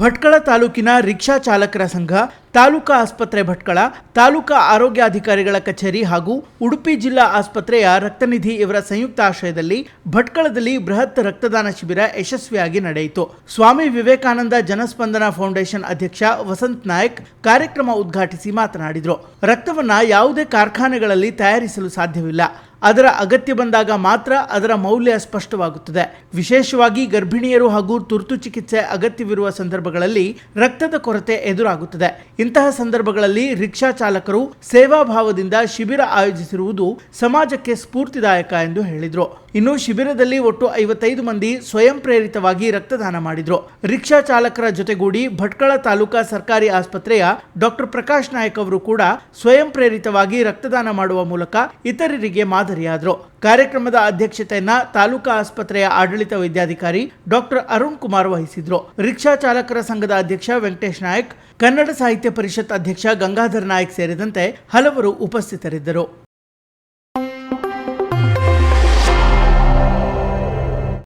ಭಟ್ಕಳ ತಾಲೂಕಿನ ರಿಕ್ಷಾ ಚಾಲಕರ ಸಂಘ, ತಾಲೂಕಾ ಆಸ್ಪತ್ರೆ ಭಟ್ಕಳ, ತಾಲೂಕಾ ಆರೋಗ್ಯಾಧಿಕಾರಿಗಳ ಕಚೇರಿ ಹಾಗೂ ಉಡುಪಿ ಜಿಲ್ಲಾ ಆಸ್ಪತ್ರೆಯ ರಕ್ತನಿಧಿ ಇವರ ಸಂಯುಕ್ತ ಆಶ್ರಯದಲ್ಲಿ ಭಟ್ಕಳದಲ್ಲಿ ಬೃಹತ್ ರಕ್ತದಾನ ಶಿಬಿರ ಯಶಸ್ವಿಯಾಗಿ ನಡೆಯಿತು. ಸ್ವಾಮಿ ವಿವೇಕಾನಂದ ಜನಸ್ಪಂದನ ಫೌಂಡೇಶನ್ ಅಧ್ಯಕ್ಷ ವಸಂತ್ ನಾಯಕ್ ಕಾರ್ಯಕ್ರಮ ಉದ್ಘಾಟಿಸಿ ಮಾತನಾಡಿದರು. ರಕ್ತವನ್ನ ಯಾವುದೇ ಕಾರ್ಖಾನೆಗಳಲ್ಲಿ ತಯಾರಿಸಲು ಸಾಧ್ಯವಿಲ್ಲ. ಅದರ ಅಗತ್ಯ ಬಂದಾಗ ಮಾತ್ರ ಅದರ ಮೌಲ್ಯ ಸ್ಪಷ್ಟವಾಗುತ್ತದೆ. ವಿಶೇಷವಾಗಿ ಗರ್ಭಿಣಿಯರು ಹಾಗೂ ತುರ್ತು ಚಿಕಿತ್ಸೆ ಅಗತ್ಯವಿರುವ ಸಂದರ್ಭಗಳಲ್ಲಿ ರಕ್ತದ ಕೊರತೆ ಎದುರಾಗುತ್ತದೆ. ಇಂತಹ ಸಂದರ್ಭಗಳಲ್ಲಿ ರಿಕ್ಷಾ ಚಾಲಕರು ಸೇವಾ ಭಾವದಿಂದ ಶಿಬಿರ ಆಯೋಜಿಸಿರುವುದು ಸಮಾಜಕ್ಕೆ ಸ್ಫೂರ್ತಿದಾಯಕ ಎಂದು ಹೇಳಿದರು. ಇನ್ನು ಶಿಬಿರದಲ್ಲಿ ಒಟ್ಟು ಐವತ್ತೈದು ಮಂದಿ ಸ್ವಯಂ ಪ್ರೇರಿತವಾಗಿ ರಕ್ತದಾನ ಮಾಡಿದ್ರು. ರಿಕ್ಷಾ ಚಾಲಕರ ಜೊತೆಗೂಡಿ ಭಟ್ಕಳ ತಾಲೂಕಾ ಸರ್ಕಾರಿ ಆಸ್ಪತ್ರೆಯ ಡಾಕ್ಟರ್ ಪ್ರಕಾಶ್ ನಾಯಕ್ ಅವರು ಕೂಡ ಸ್ವಯಂ ಪ್ರೇರಿತವಾಗಿ ರಕ್ತದಾನ ಮಾಡುವ ಮೂಲಕ ಇತರರಿಗೆ ಮಾದರಿಯಾದರು. ಕಾರ್ಯಕ್ರಮದ ಅಧ್ಯಕ್ಷತೆಯನ್ನ ತಾಲೂಕಾ ಆಸ್ಪತ್ರೆಯ ಆಡಳಿತ ವೈದ್ಯಾಧಿಕಾರಿ ಡಾಕ್ಟರ್ ಅರುಣ್ ಕುಮಾರ್ ವಹಿಸಿದ್ರು. ರಿಕ್ಷಾ ಚಾಲಕರ ಸಂಘದ ಅಧ್ಯಕ್ಷ ವೆಂಕಟೇಶ್ ನಾಯಕ್, ಕನ್ನಡ ಸಾಹಿತ್ಯ ಪರಿಷತ್ ಅಧ್ಯಕ್ಷ ಗಂಗಾಧರ್ ನಾಯಕ್ ಸೇರಿದಂತೆ ಹಲವರು ಉಪಸ್ಥಿತರಿದ್ದರು.